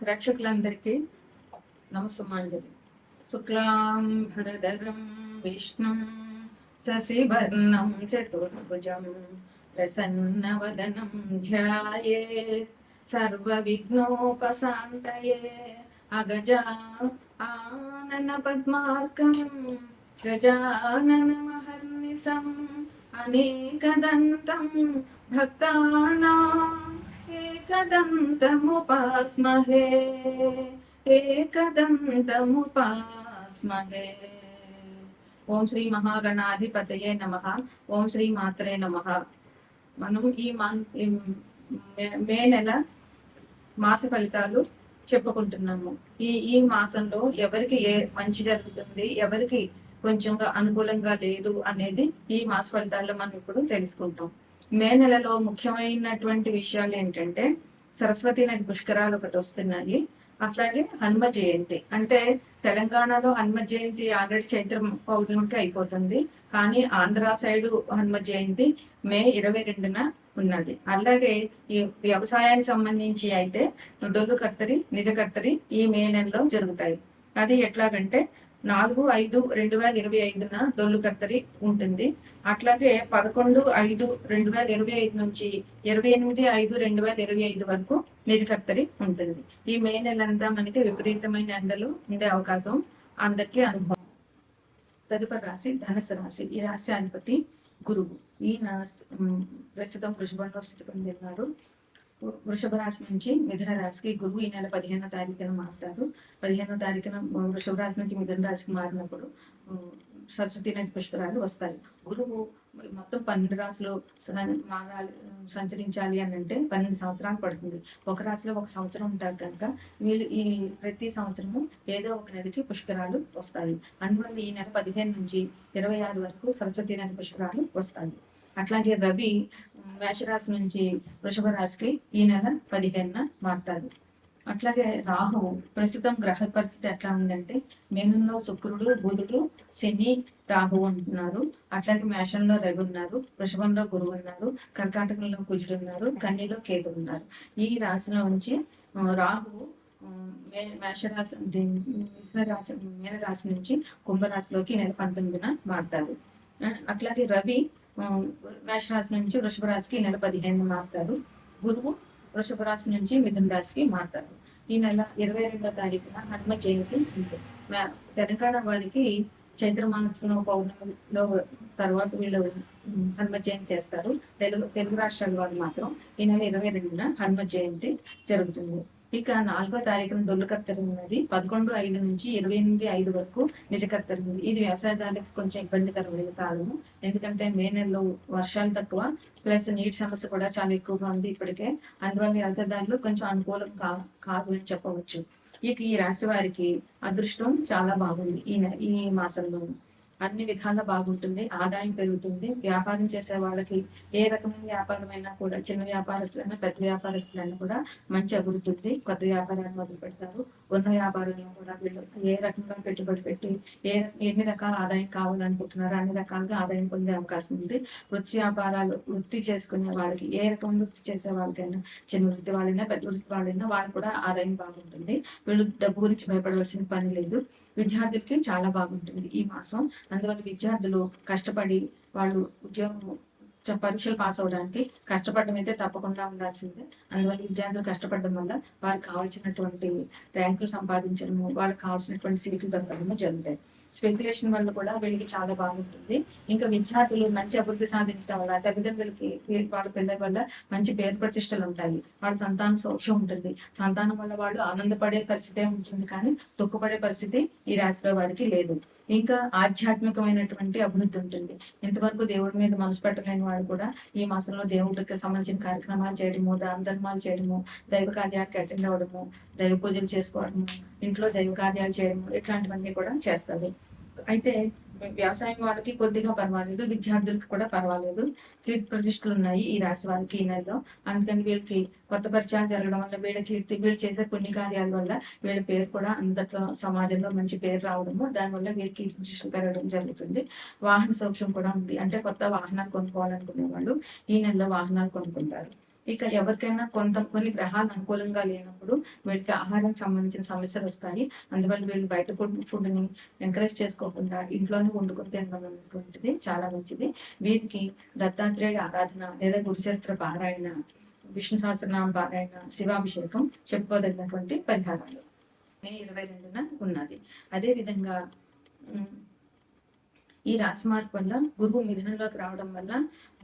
ప్రేక్షకులందరికీ నమస్సమాంజలి శుక్లాం భరధరం విష్ణుం శశివర్ణం చతుర్భుజం ప్రసన్నవదనం ధ్యాయేత్ సర్వవిఘ్నోపశాంతయే అగజా ఆనన పద్మార్కం గజాననమహర్నిశం అనేకదంతం భక్తానాం एकदन्तमुपास्महे एकदन्तमुपास्महे ఓం శ్రీ మహాగణాధిపతయే నమ ఓం శ్రీ మాత్రే నమ మనం ఈ మా ఈ మే- మే నెల మాస ఫలితాలు చెప్పుకుంటున్నాము ఈ ఈ మాసంలో ఎవరికి ఏ మంచి జరుగుతుంది ఎవరికి కొంచెంగా అనుకూలంగా లేదు అనేది ఈ మాస ఫలితాల్లో మనం ఇప్పుడు తెలుసుకుంటాం మే నెలలో ముఖ్యమైనటువంటి విషయాలు ఏంటంటే సరస్వతి నది పుష్కరాలు ఒకటి వస్తున్నాయి. అట్లాగే హనుమ జయంతి. అంటే తెలంగాణలో హనుమ జయంతి ఆల్రెడీ చైత్ర పౌర్ణమికి అయిపోతుంది. కానీ ఆంధ్ర సైడ్ హనుమ జయంతి మే ఇరవై రెండున ఉన్నది. అలాగే ఈ వ్యవసాయానికి సంబంధించి అయితే డొల్లు కర్తరి నిజ కర్తరి ఈ మే నెలలో జరుగుతాయి. అది ఎట్లాగంటే నాలుగు ఐదు రెండు వేల ఇరవై ఐదున డొల్లు కర్తరి ఉంటుంది. అట్లాగే పదకొండు ఐదు రెండు వేల ఇరవై ఐదు నుంచి ఇరవై ఎనిమిది ఐదు రెండు వేల ఇరవై ఐదు వరకు నిజ కత్తరి ఉంటుంది. ఈ మే నెలంతా మనకి విపరీతమైన ఎండలు ఉండే అవకాశం అందరికీ అనుభవం. తదుపరి రాశి ధనుసు రాశి. ఈ రాశి అధిపతి గురువు. ఈయన ప్రస్తుతం వృషభంలో స్థితి పొందిన్నారు వృషభ రాశి నుంచి మిథున రాశికి గురువు ఈ నెల పదిహేనో తారీఖున మారుతారు పదిహేనో తారీఖున వృషభ రాశి నుంచి మిథున రాశికి మారినప్పుడు సరస్వతి నది పుష్కరాలు వస్తాయి. గురువు మొత్తం పన్నెండు రాశులు స- మారాలి సంచరించాలి అని అంటే పన్నెండు సంవత్సరాలు పడుతుంది. ఒక రాశిలో ఒక సంవత్సరం ఉంటారు కనుక వీళ్ళు ఈ ప్రతి సంవత్సరము ఏదో ఒక నదికి పుష్కరాలు వస్తాయి. అందువల్ల ఈ నెల పదిహేను నుంచి ఇరవై ఆరు వరకు సరస్వతి నది పుష్కరాలు వస్తాయి. అట్లాగే రవి మేషరాశి నుంచి వృషభ రాశికి ఈ నెల పదిహేనున మారుతారు. అట్లాగే రాహువు ప్రస్తుతం గ్రహ పరిస్థితి ఎట్లా ఉందంటే మేనంలో శుక్రుడు బుధుడు శని రాహువు అంటున్నారు అట్లాగే మేషంలో రవి ఉన్నారు వృషభంలో గురువు ఉన్నారు కర్కాటకంలో కుజుడు ఉన్నారు కన్యలో కేతు ఉన్నారు. ఈ రాశిలో నుంచి రాహువు మే మేషరాశి ది- మిథున రాశి మీన రాశి నుంచి కుంభరాశిలోకి నెల పంతొమ్మిదిన మారుతారు. అట్లాగే రవి మేషరాశి నుంచి వృషభ రాశికి నెల పదిహేను మారుతారు. గురువు వృషభ రాశి నుంచి మిథున రాశికి మారుతారు. ఈ నెల ఇరవై రెండో తారీఖున హనుమ జయంతి ఉంది. తెలంగాణ వారికి చైత్ర మాసంలో పౌర్ణమిలో తర్వాత వీళ్ళు హనుమ జయంతి చేస్తారు. తెలుగు తెలుగు రాష్ట్రాల వారు మాత్రం ఈ నెల ఇరవై రెండున హనుమ జయంతి జరుగుతుంది. ఇక నాలుగో తారీఖున దొల్లుకత్తెర ఉన్నది. పదకొండు ఐదు నుంచి ఇరవై ఎనిమిది ఐదు వరకు నిజకత్తెర ఉంది. ఇది వ్యవసాయదారులకు కొంచెం ఇబ్బందికరమైన కాలము ఎందుకంటే మే నెలలో వర్షాలు తక్కువ ప్లస్ నీటి సమస్య కూడా చాలా ఎక్కువగా ఉంది ఇప్పటికే. అందువల్ల వ్యవసాయదారులు కొంచెం అనుకూలం కా కాదు అని చెప్పవచ్చు. ఇక ఈ రాశి వారికి అదృష్టం చాలా బాగుంది ఈ ఈ మాసంలో అన్ని విధాలా బాగుంటుంది ఆదాయం పెరుగుతుంది. వ్యాపారం చేసే వాళ్ళకి ఏ రకమైన వ్యాపారమైనా కూడా చిన్న వ్యాపారస్తులైనా పెద్ద వ్యాపారస్తులైనా కూడా మంచి అభివృద్ధి ఉంది. కొత్త వ్యాపారాన్ని మొదలు పెడతారు ఉన్న వ్యాపారంలో కూడా వీళ్ళు ఏ రకంగా పెట్టుబడి పెట్టి ఏ ఎన్ని రకాల ఆదాయం కావాలనుకుంటున్నారో అన్ని రకాలుగా ఆదాయం పొందే అవకాశం ఉంది. వృత్తి వ్యాపారాలు వృత్తి చేసుకునే వాళ్ళకి ఏ రకం వృత్తి చేసే వాళ్ళకైనా చిన్న వృత్తి వాళ్ళైనా పెద్ద వృత్తి వాళ్ళైనా వాళ్ళకి కూడా ఆదాయం బాగుంటుంది. వీళ్ళు డబ్బు గురించి భయపడవలసిన పని లేదు. విద్యార్థులకి చాలా బాగుంటుంది ఈ మాసం. అందువల్ల విద్యార్థులు కష్టపడి వాళ్ళు ఉద్యోగం పరీక్షలు పాస్ అవడానికి కష్టపడడం అయితే తప్పకుండా ఉండాల్సిందే. అందువల్ల విద్యార్థులు కష్టపడడం వల్ల వారికి కావాల్సినటువంటి ర్యాంకులు సంపాదించడము వాళ్ళకి కావాల్సినటువంటి సీట్లు దొరకడము జరుగుతాయి. స్పెక్యులేషన్ వల్ల కూడా వీళ్ళకి చాలా బాగుంటుంది. ఇంకా విద్యార్థులు మంచి అభివృద్ధి సాధించడం వల్ల తల్లిదండ్రులకి వాళ్ళ పిల్లల వల్ల మంచి పేరు ప్రతిష్టలు ఉంటాయి. వాళ్ళ సంతాన సౌఖ్యం ఉంటుంది. సంతానం వల్ల వాళ్ళు ఆనందపడే పరిస్థితే ఉంటుంది కానీ దుఃఖపడే పరిస్థితి ఈ రాశిలో వారికి లేదు. ఇంకా ఆధ్యాత్మికమైనటువంటి అభివృద్ధి ఉంటుంది. ఇంతవరకు దేవుడి మీద మనసు పెట్టలేని వాడు కూడా ఈ మాసంలో దేవుడికి సంబంధించిన కార్యక్రమాలు చేయడము దాన ధర్మాలు చేయడము దైవ కార్యాలకు అటెండ్ అవ్వడము దైవ పూజలు చేసుకోవడము ఇంట్లో దైవ కార్యాలు చేయడము ఇట్లాంటివన్నీ కూడా చేస్తారు అయితే వ్యవసాయం వాళ్ళకి కొద్దిగా పర్వాలేదు విద్యార్థులకు కూడా పర్వాలేదు. కీర్తి ప్రతిష్టలు ఉన్నాయి ఈ రాశి వారికి ఈ నెలలో. అందుకని వీళ్ళకి కొత్త పరిచయాలు జరగడం వల్ల వీళ్ళ కీర్తి వీళ్ళు చేసే పుణ్య కార్యాల వల్ల వీళ్ళ పేరు కూడా అందట్లో సమాజంలో మంచి పేరు రావడము దానివల్ల వీళ్ళకి కీర్తి ప్రతిష్టలు పెరగడం జరుగుతుంది. వాహన సౌఖ్యం కూడా ఉంది. అంటే కొత్త వాహనాలు కొనుక్కోవాలనుకునే వాళ్ళు ఈ నెలలో వాహనాలు కొనుక్కుంటారు. ఇక ఎవరికైనా కొంత కొన్ని గ్రహాలు అనుకూలంగా లేనప్పుడు వీళ్ళకి ఆహారం సంబంధించిన సమస్యలు వస్తాయి. అందువల్ల వీళ్ళు బయట ఫుడ్ ఫుడ్ని ఎంకరేజ్ చేసుకోకుండా ఇంట్లోనే వండుకొని తినడం చాలా మంచిది. వీరికి దత్తాత్రేయుడి ఆరాధన లేదా గురుచరిత్ర పారాయణ విష్ణు సహస్రనామ పారాయణ శివాభిషేకం చెప్పుకోదగినటువంటి పరిహారాలు. మే ఇరవై రెండున ఉన్నది. అదేవిధంగా ఈ రాశి మార్పు వల్ల గురువు మిథునంలోకి రావడం వల్ల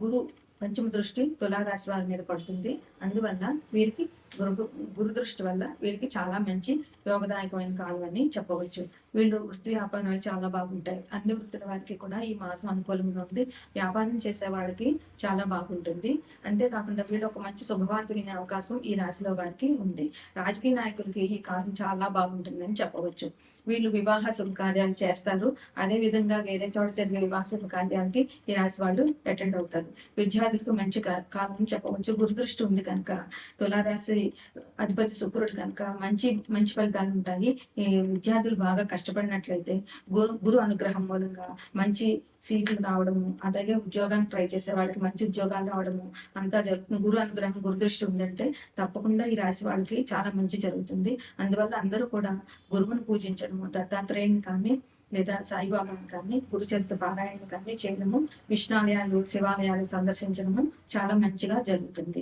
గురు పంచమ దృష్టి తులారాశి వారి మీద పడుతుంది. అందువల్ల వీరికి గురు గురు దృష్టి వల్ల వీరికి చాలా మంచి యోగదాయకమైన కాలం అని చెప్పవచ్చు. వీళ్ళు వృత్తి వ్యాపారాలు చాలా బాగుంటాయి. అన్ని వృత్తుల వారికి కూడా ఈ మాసం అనుకూలంగా ఉంది. వ్యాపారం చేసే వాళ్ళకి చాలా బాగుంటుంది. అంతేకాకుండా వీళ్ళు ఒక మంచి శుభవార్త వినే అవకాశం ఈ రాశిలో వారికి ఉంది. రాజకీయ నాయకులకి ఈ కాలం చాలా బాగుంటుందని చెప్పవచ్చు. వీళ్ళు వివాహ శుభకార్యాలు చేస్తారు. అదే విధంగా వేరే చోట జరిగే వివాహ శుభకార్యాలకి ఈ రాశి వాళ్ళు అటెండ్ అవుతారు. విద్యార్థులకు మంచి కాలం చెప్పవచ్చు. గురుదృష్టి ఉంది కనుక తులారాశి అధిపతి శుక్రుడు కనుక మంచి మంచి ఫలితాలు ఉంటాయి. ఈ విద్యార్థులు బాగా కష్టపడినట్లయితే గురు గురు అనుగ్రహం మూలంగా మంచి సీట్లు రావడము అలాగే ఉద్యోగానికి ట్రై చేసే వాళ్ళకి మంచి ఉద్యోగాలు రావడము అంతా జరుగుతుంది. గురు అనుగ్రహం గురుదృష్టి ఉందంటే తప్పకుండా ఈ రాశి వాళ్ళకి చాలా మంచి జరుగుతుంది. అందువల్ల అందరూ కూడా గురువుని పూజించడము దత్తాత్రేయుని కానీ లేదా సాయిబాబాను కానీ గురుచరిత్ర పారాయణ కానీ చేయడము విష్ణాలయాలు శివాలయాలు సందర్శించడము చాలా మంచిగా జరుగుతుంది.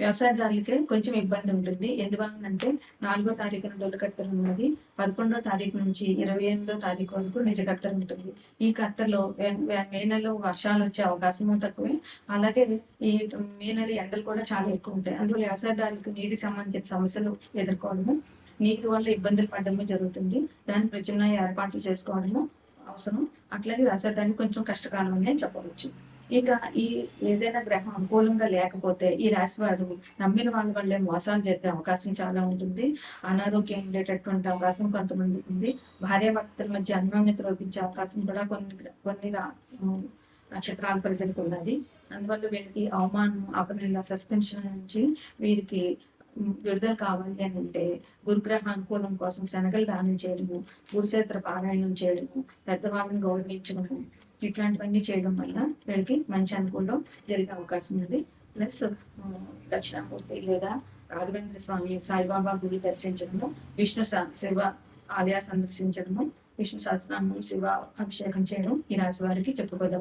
వ్యవసాయదారులకే కొంచెం ఇబ్బంది ఉంటుంది. ఎందువలనంటే నాలుగో తారీఖున డొల్లు కట్టర్ ఉన్నది. పదకొండో తారీఖు నుంచి ఇరవై ఎనిమిదో తారీఖు వరకు నిజ కట్టర్ ఉంటుంది. ఈ కత్తెరలో వే- మే నెలలో వర్షాలు వచ్చే అవకాశము తక్కువే. అలాగే ఈ మే నెల ఎండలు కూడా చాలా ఎక్కువ ఉంటాయి. అందువల్ల వ్యవసాయదారులకు నీటికి సంబంధించిన సమస్యలు ఎదుర్కోవడము నీటి వల్ల ఇబ్బందులు పడడము జరుగుతుంది. దాని ప్రత్యామ్నాయ ఏర్పాట్లు చేసుకోవడము అవసరం. అట్లాగే వ్యవసాయదానికి కొంచెం కష్టకాలం అని చెప్పవచ్చు. ఇక ఈ ఏదైనా గ్రహం అనుకూలంగా లేకపోతే ఈ రాశి వారు నమ్మిన వాళ్ళ వల్లే మోసాలు జరిగే అవకాశం చాలా ఉంటుంది. అనారోగ్యం ఉండేటటువంటి అవకాశం కొంతమంది ఉంది. భార్యాభర్తల మధ్య అన్యోన్యత లోపించే అవకాశం కూడా కొన్ని కొన్ని నక్షత్రాల ప్రజలకు ఉన్నది. అందువల్ల వీళ్ళకి అవమానం అపనిల సస్పెన్షన్ నుంచి వీరికి విడుదల కావాలి అని అంటే గురుగ్రహ అనుకూలం కోసం శనగలు దానం చేయడము గురుచరిత్ర పారాయణం చేయడము పెద్దవాళ్ళని గౌరవించడము ఇట్లాంటివన్నీ చేయడం వల్ల వీళ్ళకి మంచి అనుకూలం జరిగే అవకాశం ఉంది. ప్లస్ దక్షిణామూర్తి లేదా రాఘవేంద్ర స్వామి సాయిబాబా గుడి దర్శించడము విష్ణు స- శివ ఆలయ సందర్శించడము విష్ణు సహస్రనామం శివ అభిషేకం చేయడం ఈ రాశి వారికి చెప్పుకోదగ్గ